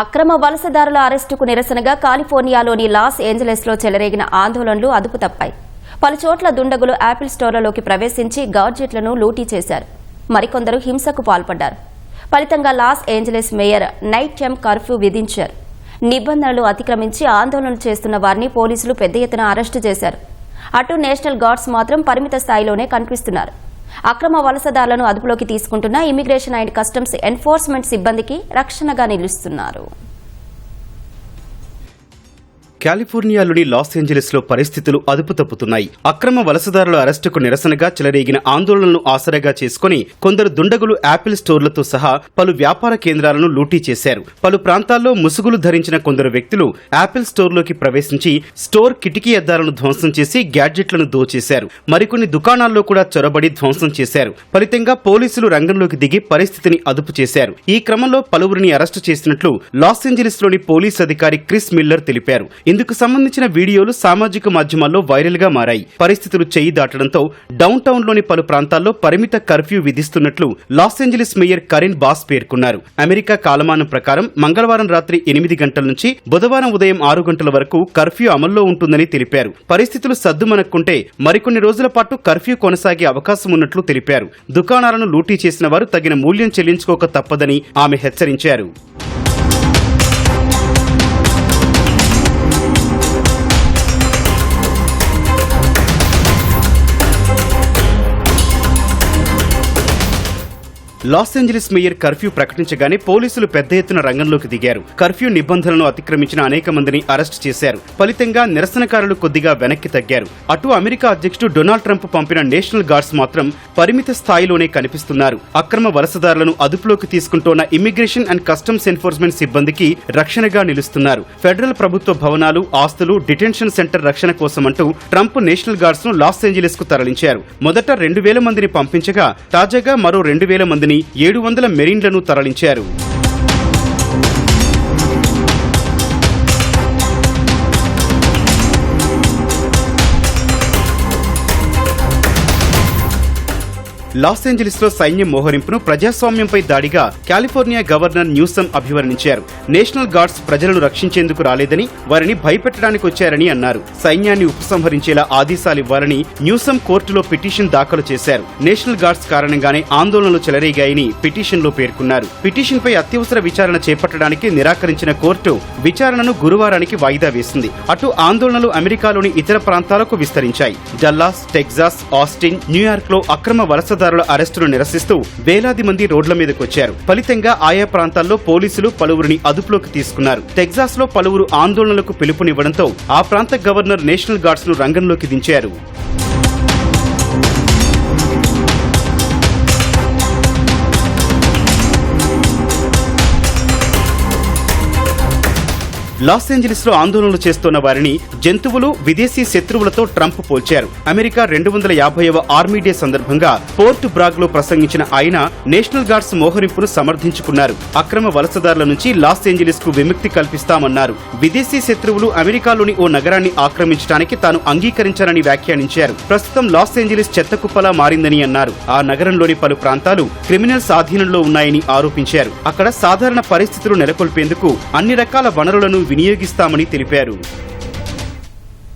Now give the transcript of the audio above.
అక్రమ వలసదారుల అరెస్టుకు నిరసనగా కాలిఫోర్నియాలోని లాస్ ఏంజలెస్లో చెలరేగిన ఆందోళనలు అదుపు తప్పాయి. పలుచోట్ల దుండగులు యాపిల్ స్టోర్లలోకి ప్రవేశించి గాడ్జెట్లను లూటీ చేశారు. మరికొందరు హింసకు పాల్పడ్డారు. ఫలితంగా Los Angeles mayor night time curfew విధించారు. నిబంధనలు అతిక్రమించి ఆందోళనలు చేస్తున్న వారిని పోలీసులు పెద్ద ఎత్తున అరెస్టు చేశారు. అటు నేషనల్ గార్డ్స్ మాత్రం పరిమిత స్థాయిలోనే కనిపిస్తున్నారు. అక్రమ వలసదారులను అదుపులోకి తీసుకుంటున్న ఇమిగ్రేషన్ అండ్ కస్టమ్స్ ఎన్ఫోర్స్మెంట్ సిబ్బందికి రక్షణగా నిలుస్తున్నారు. కాలిఫోర్నియాలోని లాస్ ఏంజలీస్లో పరిస్థితులు అదుపు తప్పుతున్నాయి. అక్రమ వలసదారుల అరెస్టుకు నిరసనగా చెలరేగిన ఆందోళనలను ఆసరాగా చేసుకుని కొందరు దుండగులు యాపిల్ స్టోర్లతో సహా పలు వ్యాపార కేంద్రాలను లూటీ చేశారు. పలు ప్రాంతాల్లో ముసుగులు ధరించిన కొందరు వ్యక్తులు యాపిల్ స్టోర్లోకి ప్రవేశించి స్టోర్ కిటికీ అద్దాలను ధ్వంసం చేసి గ్యాడ్జెట్లను దోచేశారు. మరికొన్ని దుకాణాల్లో కూడా చొరబడి ధ్వంసం చేశారు. ఫలితంగా పోలీసులు రంగంలోకి దిగి పరిస్థితిని అదుపు చేశారు. ఈ క్రమంలో పలువురిని అరెస్టు చేసినట్లు లాస్ ఏంజలీస్లోని పోలీస్ అధికారి క్రిస్ మిల్లర్ తెలిపారు. ఇందుకు సంబంధించిన వీడియోలు సామాజిక మాధ్యమాల్లో వైరల్గా మారాయి. పరిస్థితులు చేయి దాటడంతో డౌన్ టౌన్లోని పలు ప్రాంతాల్లో పరిమిత curfew విధిస్తున్నట్లు Los Angeles mayor Karen Bass పేర్కొన్నారు. అమెరికా కాలమానం ప్రకారం మంగళవారం రాత్రి ఎనిమిది గంటల నుంచి బుధవారం ఉదయం ఆరు గంటల వరకు కర్ఫ్యూ అమల్లో ఉంటుందని తెలిపారు. పరిస్థితులు సద్దుమనక్కుంటే మరికొన్ని రోజుల పాటు కర్ఫ్యూ కొనసాగే అవకాశం ఉన్నట్లు తెలిపారు. దుకాణాలను లూటీ చేసిన వారు తగిన మూల్యం చెల్లించుకోక తప్పదని ఆమె హెచ్చరించారు. లాస్ ఏంజలీస్ మేయర్ కర్ఫ్యూ ప్రకటించగానే పోలీసులు పెద్ద ఎత్తున రంగంలోకి దిగారు. కర్ఫ్యూ నిబంధనలను అతిక్రమించిన అనేక మందిని అరెస్ట్ చేశారు. ఫలితంగా నిరసనకారులు కొద్దిగా వెనక్కి తగ్గారు. అటు అమెరికా అధ్యక్షుడు డొనాల్డ్ ట్రంప్ పంపిన నేషనల్ గార్డ్స్ మాత్రం పరిమిత స్థాయిలోనే కనిపిస్తున్నారు. అక్రమ వలసదారులను అదుపులోకి తీసుకుంటోన్న ఇమ్మిగ్రేషన్ అండ్ కస్టమ్స్ ఎన్ఫోర్స్మెంట్ సిబ్బందికి రక్షణగా నిలుస్తున్నారు. ఫెడరల్ ప్రభుత్వ భవనాలు ఆస్తులు డిటెన్షన్ సెంటర్ రక్షణ కోసమంటూ ట్రంప్ నేషనల్ గార్డ్స్ను లాస్ ఏంజలీస్కు తరలించారు. మొదట రెండు వేల మందిని పంపించగా తాజాగా మరో రెండు వేల మందిని ఏడు వందల మెరీన్లను తరలించారు. లాస్ ఏంజలీస్లో సైన్యం మోహరింపును ప్రజాస్వామ్యంపై దాడిగా కాలిఫోర్నియా గవర్నర్ న్యూసమ్ అభివర్ణించారు. నేషనల్ గార్డ్స్ ప్రజలను రక్షించేందుకు రాలేదని వారిని భయపెట్టడానికి వచ్చారని అన్నారు. సైన్యాన్ని ఉపసంహరించేలా ఆదేశాలివ్వాలని న్యూసమ్ కోర్టులో పిటిషన్ దాఖలు చేశారు. నేషనల్ గార్డ్స్ కారణంగానే ఆందోళనలు చెలరేగాయని పిటిషన్లో పేర్కొన్నారు. పిటిషన్ పై అత్యవసర విచారణ చేపట్టడానికి నిరాకరించిన కోర్టు విచారణను గురువారానికి వాయిదా వేసింది. అటు ఆందోళనలు అమెరికాలోని ఇతర ప్రాంతాలకు విస్తరించాయి. డల్లాస్ టెక్సాస్ ఆస్టిన్ న్యూయార్క్లో అక్రమ వలసదారుల అరెస్టును నిరసిస్తూ వేలాది మంది రోడ్ల మీదకొచ్చారు. ఫలితంగా ఆయా ప్రాంతాల్లో పోలీసులు పలువురిని అదుపులోకి తీసుకున్నారు. టెక్సాస్లో పలువురు ఆందోళనలకు పిలుపునివ్వడంతో ఆ ప్రాంత గవర్నర్ నేషనల్ గార్డ్స్ను రంగంలోకి దించారు. లాస్ ఏంజలీస్లో ఆందోళనలు చేస్తున్న వారిని జంతువులు విదేశీ శత్రువులతో ట్రంప్ పోల్చారు. అమెరికా రెండు వందల యాభైవ ఆర్మీ డే సందర్భంగా పోర్ట్ బ్రాగ్లో ప్రసంగించిన ఆయన నేషనల్ గార్డ్స్ మోహరింపును సమర్థించుకున్నారు. అక్రమ వలసదారుల నుంచి లాస్ ఏంజలీస్కు విముక్తి కల్పిస్తామన్నారు. విదేశీ శత్రువులు అమెరికాలోని ఓ నగరాన్ని ఆక్రమించడానికి తాను అంగీకరించారని వ్యాఖ్యానించారు. ప్రస్తుతం లాస్ ఏంజలీస్ చెత్తకుప్పలా మారిందని అన్నారు. ఆ నగరంలోని పలు ప్రాంతాలు క్రిమినల్స్ ఆధీనంలో ఉన్నాయని ఆరోపించారు. అక్కడ సాధారణ పరిస్థితులు నెలకొల్పేందుకు అన్ని రకాల వనరులను వినియోగిస్తామని తెలిపారు.